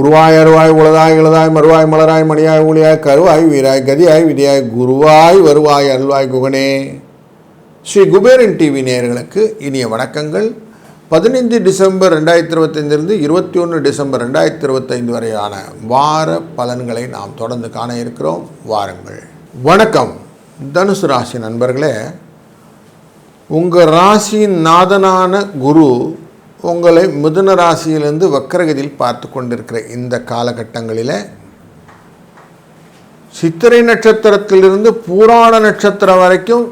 உருவாய் அருவாய் உளதாய் இளதாய் மறுவாய் மலராய் மணியாய் ஊழியாய் கருவாய் வீராய் கதியாய் விதியாய் குருவாய் வருவாய் அருள்வாய் குகனே. ஸ்ரீ குபேரன் டிவி நேயர்களுக்கு இனிய வணக்கங்கள். பதினைந்து டிசம்பர் ரெண்டாயிரத்தி இருபத்தைந்திலிருந்து இருபத்தி ஒன்று டிசம்பர் ரெண்டாயிரத்தி இருபத்தைந்து வரையான வார பலன்களை நாம் தொடர்ந்து காண இருக்கிறோம். வாருங்கள். வணக்கம். தனுசு ராசி நண்பர்களே உங்கள் ராசியின் நாதனான குரு உங்களை மிதுன ராசியிலிருந்து வக்கரகதியில் பார்த்து கொண்டிருக்கிற இந்த காலகட்டங்களில் சித்திரை நட்சத்திரத்திலிருந்து பூராட நட்சத்திரம் வரைக்கும்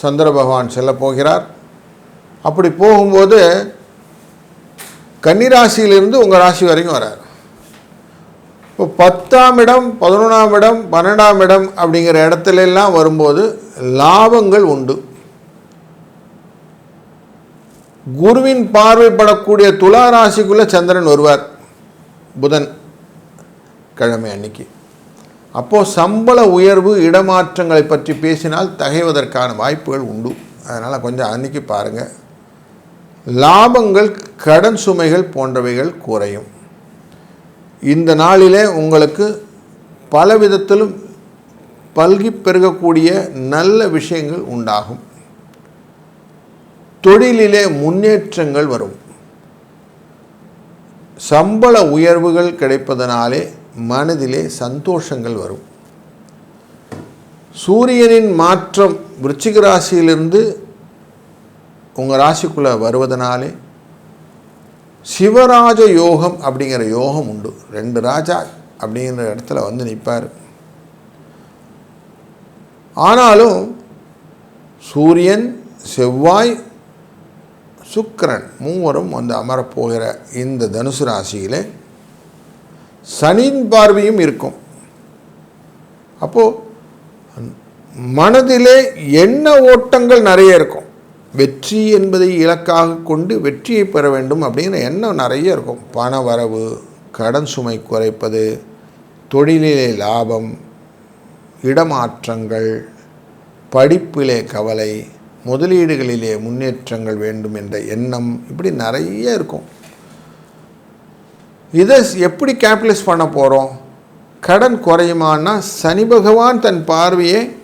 சந்திர பகவான் செல்ல போகிறார். அப்படி போகும்போது கன்னிராசியிலிருந்து உங்கள் ராசி வரைக்கும் வரார். இப்போ பத்தாம் இடம் பதினொன்றாம் இடம் பன்னெண்டாம் இடம் அப்படிங்கிற இடத்துல எல்லாம் வரும்போது லாபங்கள் உண்டு. குருவின் பார்வைப்படக்கூடிய துலா ராசிக்குள்ளே சந்திரன் வருவார். புதன் கிழமை அன்னைக்கு. அப்போது சம்பள உயர்வு இடமாற்றங்களை பற்றி பேசினால் தகைவதற்கான வாய்ப்புகள் உண்டு. அதனால் கொஞ்சம் அன்னைக்கு பாருங்கள் லாபங்கள் கடன் சுமைகள் போன்றவைகள் குறையும். இந்த நாளிலே உங்களுக்கு பல விதத்திலும் பல்கி பெருகக்கூடிய நல்ல விஷயங்கள் உண்டாகும். தொழிலிலே முன்னேற்றங்கள் வரும். சம்பள உயர்வுகள் கிடைப்பதனாலே மனதிலே சந்தோஷங்கள் வரும். சூரியனின் மாற்றம் விருச்சிக ராசியிலிருந்து உங்கள் ராசிக்குள்ளே வருவதனாலே சிவராஜ யோகம் அப்படிங்கிற யோகம் உண்டு. ரெண்டு ராஜா அப்படிங்கிற இடத்துல வந்து நிற்பார் ஆனாலும் சூரியன் செவ்வாய் சுக்கிரன் மூவரும் வந்து அமரப்போகிற இந்த தனுசு ராசியில் சனியின் பார்வையும் இருக்கும். அப்போது மனதிலே எண்ண ஓட்டங்கள் நிறைய இருக்கும். வெற்றி என்பதை இலக்காக கொண்டு வெற்றியை பெற வேண்டும் அப்படிங்கிற எண்ணம் நிறைய இருக்கும். பண வரவு கடன் சுமை குறைப்பது தொழிலிலே லாபம் இடமாற்றங்கள் படிப்பிலே கவலை முதலீடுகளிலே முன்னேற்றங்கள் வேண்டும் என்ற எண்ணம் இப்படி நிறைய இருக்கும். இதை எப்படி கேபிட்டலைஸ் பண்ண போகிறோம் கடன் குறையுமான்னா சனி பகவான் தன் பார்வையை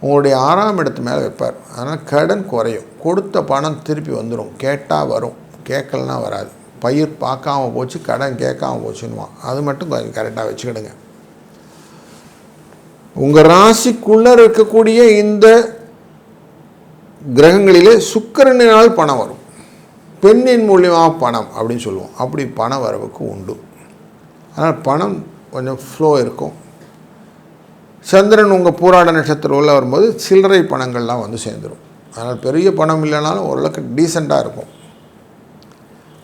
உங்களுடைய ஆறாம் இடத்து மேலே வைப்பார். ஆனால் கடன் குறையும். கொடுத்த பணம் திருப்பி வந்துடும் கேட்டால் வரும். கேட்கலனா வராது. பயிர் பார்க்காம போச்சு கடன் கேட்காம போச்சுன்னுவான். அது மட்டும் கொஞ்சம் கரெக்டாக வச்சுக்கிடுங்க. உங்கள் ராசிக்குள்ளே இருக்கக்கூடிய இந்த கிரகங்களிலே சுக்கிரனினால் பணம் வரும். பெண்ணின் மூலியமாக பணம் அப்படின்னு சொல்லுவோம். அப்படி பண வரவுக்கு உண்டு. அதனால் பணம் கொஞ்சம் ஃப்ளோ இருக்கும். சந்திரன் உங்கள் பூராட நட்சத்திரம் உள்ள வரும்போது சில்லறை பணங்கள்லாம் வந்து சேர்ந்துடும் அதனால் பெரிய பணம் இல்லைனாலும் ஓரளவுக்கு டீசெண்டாக இருக்கும்.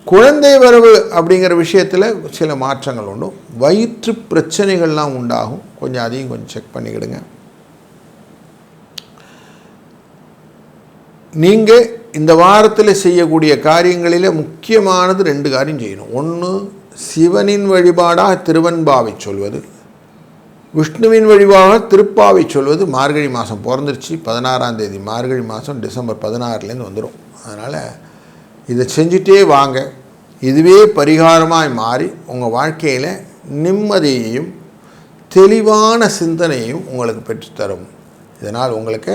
குழந்தை வரவு அப்படிங்கிற விஷயத்தில் சில மாற்றங்கள் உண்டு. வயிற்று பிரச்சனைகள்லாம் உண்டாகும். கொஞ்சம் அதையும் கொஞ்சம் செக் பண்ணிக்கிடுங்க. நீங்கள் இந்த வாரத்தில் செய்யக்கூடிய காரியங்களில் முக்கியமானது ரெண்டு காரியம் செய்யணும். ஒன்று சிவனின் வழிபாடாக திருவன்பாவை சொல்வது. விஷ்ணுவின் வழிபாக திருப்பாவை சொல்வது. மார்கழி மாதம் பிறந்துருச்சு. பதினாறாம் தேதி மார்கழி மாதம் டிசம்பர் பதினாறுலேருந்து வந்துடும் அதனால் இதை செஞ்சுட்டே வாங்க. இதுவே பரிகாரமாய் மாறி உங்கள் வாழ்க்கையில் நிம்மதியையும் தெளிவான சிந்தனையும் உங்களுக்கு பெற்றுத்தரும். இதனால் உங்களுக்கு